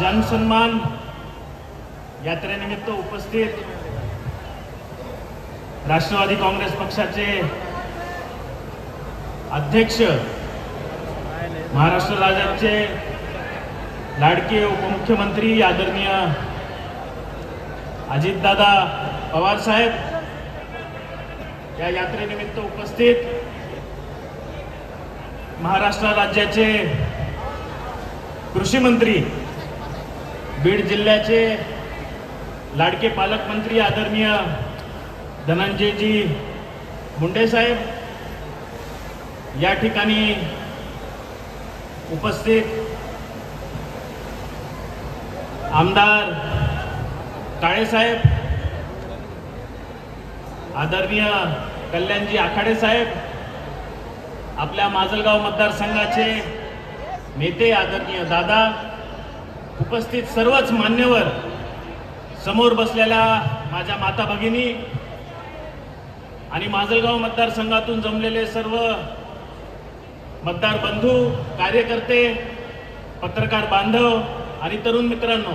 जनसन्मान यात्रेनिमित्त उपस्थित राष्ट्रवादी काँग्रेस पक्षाचे अध्यक्ष महाराष्ट्र राज्याचे लाडके उपमुख्यमंत्री आदरणीय अजितदादा पवार साहेब या यात्रेनिमित्त उपस्थित महाराष्ट्र राज्याचे कृषी मंत्री बीड जिल्ह्याचे लाडके पालकमंत्री आदरणीय धनंजयजी मुंडेसाहेब या ठिकाणी उपस्थित आमदार काळेसाहेब आदरणीय कल्याणजी आखाडे साहेब आपल्या माजलगाव मतदारसंघाचे नेते आदरणीय दादा उपस्थित सर्वच मान्यवर समोर बसलेल्या माझ्या माता भगिनी आणि माजलगाव मतदारसंघातून जमलेले सर्व मतदार बंधू कार्यकर्ते पत्रकार बांधव आणि तरुण मित्रांनो.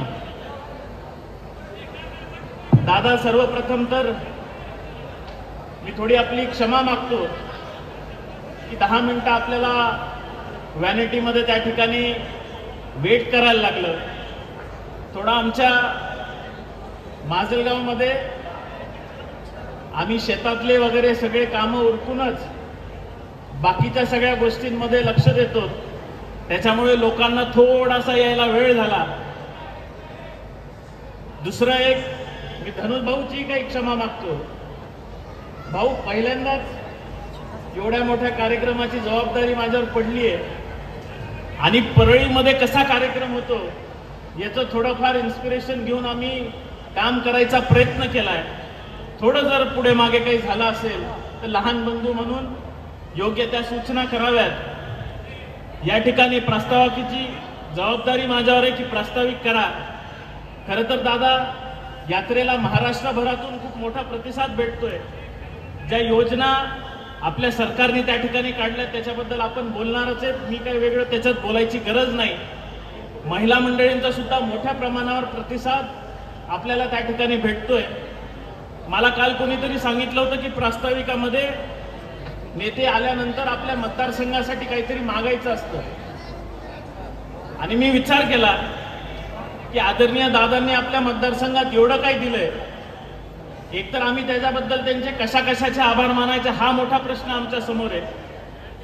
दादा सर्वप्रथम तर मी थोडी आपली क्षमा मागतो की दहा मिनिटं आपल्याला व्हॅनिटीमध्ये त्या ठिकाणी वेट करायला लागलं. थोडा आमच्या माजलगावमध्ये आम्ही शेतातले वगैरे सगळे कामं उरकूनच बाकीच्या सगळ्या गोष्टींमध्ये लक्ष देतो. त्याच्यामुळे लोकांना थोडासा यायला वेळ झाला. दुसरं एक मी धनुष भाऊची काही क्षमा मागतो. भाऊ पहिल्यांदाच एवढ्या मोठ्या कार्यक्रमाची जबाबदारी माझ्यावर पडली आहे आणि परळीमध्ये कसा कार्यक्रम होतो? याचं थोडंफार इन्स्पिरेशन घेऊन आम्ही काम करायचा प्रयत्न केलाय. थोडं जर पुढे मागे काही झालं असेल तर लहान बंधू म्हणून योग्य त्या सूचना कराव्यात. या ठिकाणी प्रास्ताविकेची जबाबदारी माझ्यावर आहे की प्रास्ताविक करा. खरं तर दादा यात्रेला महाराष्ट्रभरातून खूप मोठा प्रतिसाद भेटतोय. ज्या योजना आपल्या सरकारने त्या ठिकाणी काढल्या त्याच्याबद्दल आपण बोलणारच आहेत. मी काही वेगळं त्याच्यात बोलायची गरज नाही. महिला मंडळींचा सुद्धा मोठ्या प्रमाणावर प्रतिसाद आपल्याला त्या ठिकाणी भेटतोय. मला काल कोणीतरी सांगितलं होतं की प्रास्ताविकामध्ये नेते आल्यानंतर आपल्या मतदारसंघासाठी काहीतरी मागायचं असतं. आणि मी विचार केला की आदरणीय दादांनी आपल्या मतदारसंघात एवढं काय दिलंय? एकतर आम्ही त्याच्याबद्दल त्यांचे कशा कशाचे आभार मानायचे हा मोठा प्रश्न आमच्यासमोर आहे.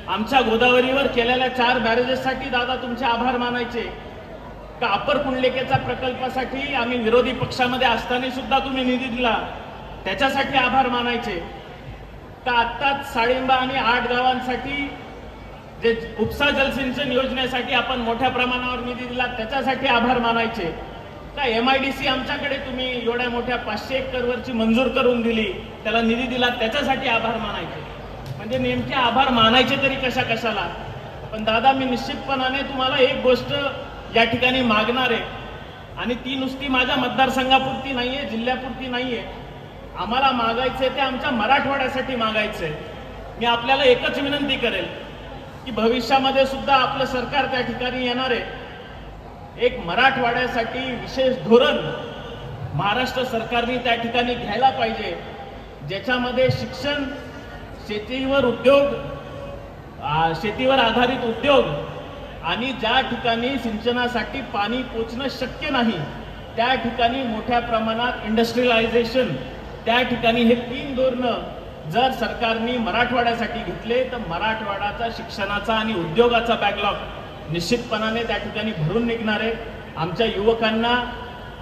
आमच्या गोदावरीवर केलेल्या चार बॅरेजेससाठी दादा तुमचे आभार मानायचे. का अपर कुंडलिकेचा प्रकल्पासाठी आम्ही विरोधी पक्षामध्ये असताना सुद्धा तुम्ही निधी दिला. त्याच्यासाठी आभार मानायचे. का आत्ताच साळिंबा आणि आठ गावांसाठी जे उपसा जलसिंचन योजनेसाठी आपण मोठ्या प्रमाणावर निधी दिला त्याच्यासाठी आभार मानायचे. का एम आय डी सी आमच्याकडे तुम्ही एवढ्या मोठ्या पाचशे एकरवरची मंजूर करून दिली त्याला निधी दिला त्याच्यासाठी आभार मानायचे. म्हणजे नेमके आभार मानायचे तरी कशा कशाला? पण दादा मी निश्चितपणाने तुम्हाला एक गोष्ट या ठिकाणी मागणार आहे आणि ती नुसती माझ्या मतदारसंघापुरती नाही आहे जिल्ह्यापुरती नाही आहे आम्हाला मागायचंय ते आमच्या मराठवाड्यासाठी मागायचंय. मी आपल्याला एकच विनंती करेल की भविष्यामध्ये सुद्धा आपलं सरकार त्या ठिकाणी येणार आहे एक मराठवाड्यासाठी विशेष धोरण महाराष्ट्र सरकारने त्या ठिकाणी घ्यायला पाहिजे ज्याच्यामध्ये शिक्षण शेतीवर उद्योग शेतीवर आधारित उद्योग आणि ज्या ठिकाणी सिंचनासाठी पाणी पोचणं शक्य नाही त्या ठिकाणी मोठ्या प्रमाणात इंडस्ट्रियलायझेशन त्या ठिकाणी हे तीन धोरणं जर सरकारने मराठवाड्यासाठी घेतले तर मराठवाड्याचा शिक्षणाचा आणि उद्योगाचा बॅकलॉग निश्चितपणाने त्या ठिकाणी भरून निघणार आहे. आमच्या युवकांना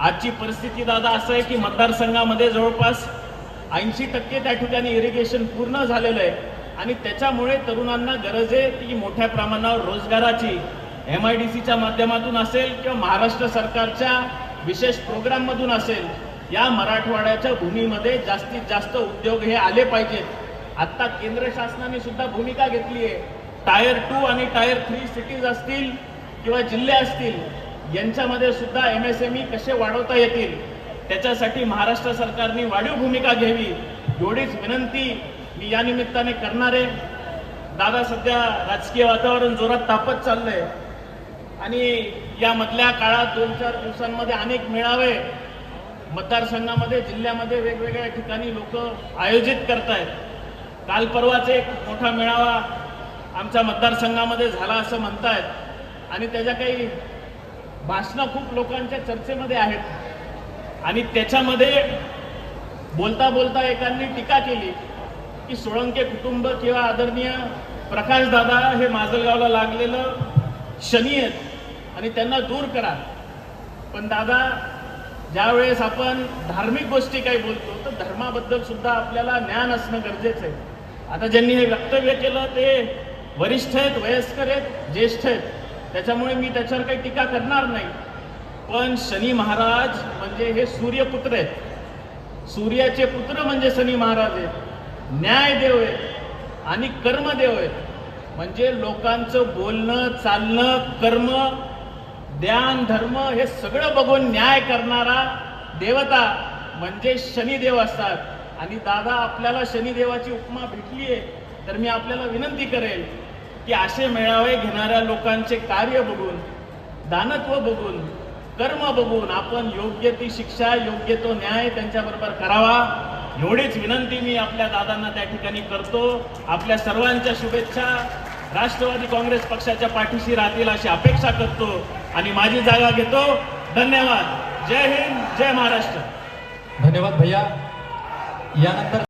आजची परिस्थिती दादा असं आहे की मतदारसंघामध्ये जवळपास ऐंशी टक्के त्या ठिकाणी इरिगेशन पूर्ण झालेलं आहे. आणि त्याच्यामुळे तरुणांना गरज आहे ती मोठ्या प्रमाणावर रोजगाराची एम आय डी सीच्या माध्यमातून असेल किंवा महाराष्ट्र सरकारच्या विशेष प्रोग्राममधून असेल या मराठवाड्याच्या भूमीमध्ये जास्तीत जास्त उद्योग हे आले पाहिजेत. आता केंद्र शासनाने सुद्धा भूमिका घेतली आहे. टायर टू आणि टायर थ्री सिटीज असतील किंवा जिल्हे असतील यांच्यामध्ये सुद्धा एम एस एम ई कसे वाढवता येतील? त्याच्यासाठी महाराष्ट्र सरकारने वाढीव भूमिका घ्यावी. एवढीच विनंती मी या निमित्ताने करणार आहे दादा सध्या राजकीय वातावरण जोरात तापत चाललंय. आणि या मधल्या काळात दोन चार दिवसांमध्ये अनेक मेळावे मतदारसंघामध्ये जिल्ह्यामध्ये वेगवेगळ्या ठिकाणी लोक आयोजित करतायत. काल परवाच एक मोठा मेळावा आमच्या मतदारसंघामध्ये झाला असं म्हणतायत. आणि त्याच्या काही भाषणं खूप लोकांच्या चर्चेमध्ये आहेत. आणि त्याच्यामध्ये बोलता बोलता एकांनी टीका केली. की सोळंके कुटुंब किंवा आदरणीय प्रकाश दादा हे माजलगावला लागलेलं शनी आहेत आणि त्यांना दूर करा. पण दादा ज्यावेळेस आपण धार्मिक गोष्टी काही बोलतो तर धर्माबद्दल सुद्धा आपल्याला ज्ञान असणं गरजेचं आहे. आता ज्यांनी हे वक्तव्य केलं ते वरिष्ठ आहेत वयस्कर आहेत ज्येष्ठ आहेत. त्याच्यामुळे मी त्याच्यावर काही टीका करणार नाही. पण शनी महाराज म्हणजे हे सूर्यपुत्र आहेत. सूर्याचे पुत्र म्हणजे शनी महाराज आहेत. न्यायदेव आहेत आणि कर्मदेव आहेत म्हणजे लोकांचं बोलणं चालणं कर्म ज्ञान धर्म हे सगळं बघून न्याय करणारा देवता म्हणजे शनिदेव असतात. आणि दादा आपल्याला शनिदेवाची उपमा भेटली आहे तर मी आपल्याला विनंती करेल की असे मेळावे घेणाऱ्या लोकांचे कार्य बघून दानत्व बघून कर्म बघून आपण योग्य ती शिक्षा योग्य तो न्याय त्यांच्याबरोबर करावा. एवढीच विनंती मी आपल्या दादांना त्या ठिकाणी करतो. आपल्या सर्वांच्या शुभेच्छा. राष्ट्रवादी काँग्रेस पक्षाच्या पाठीशी राहतील अशी अपेक्षा करतो आणि माझी जागा घेतो. धन्यवाद. जय हिंद जय महाराष्ट्र. धन्यवाद भैया. यानंतर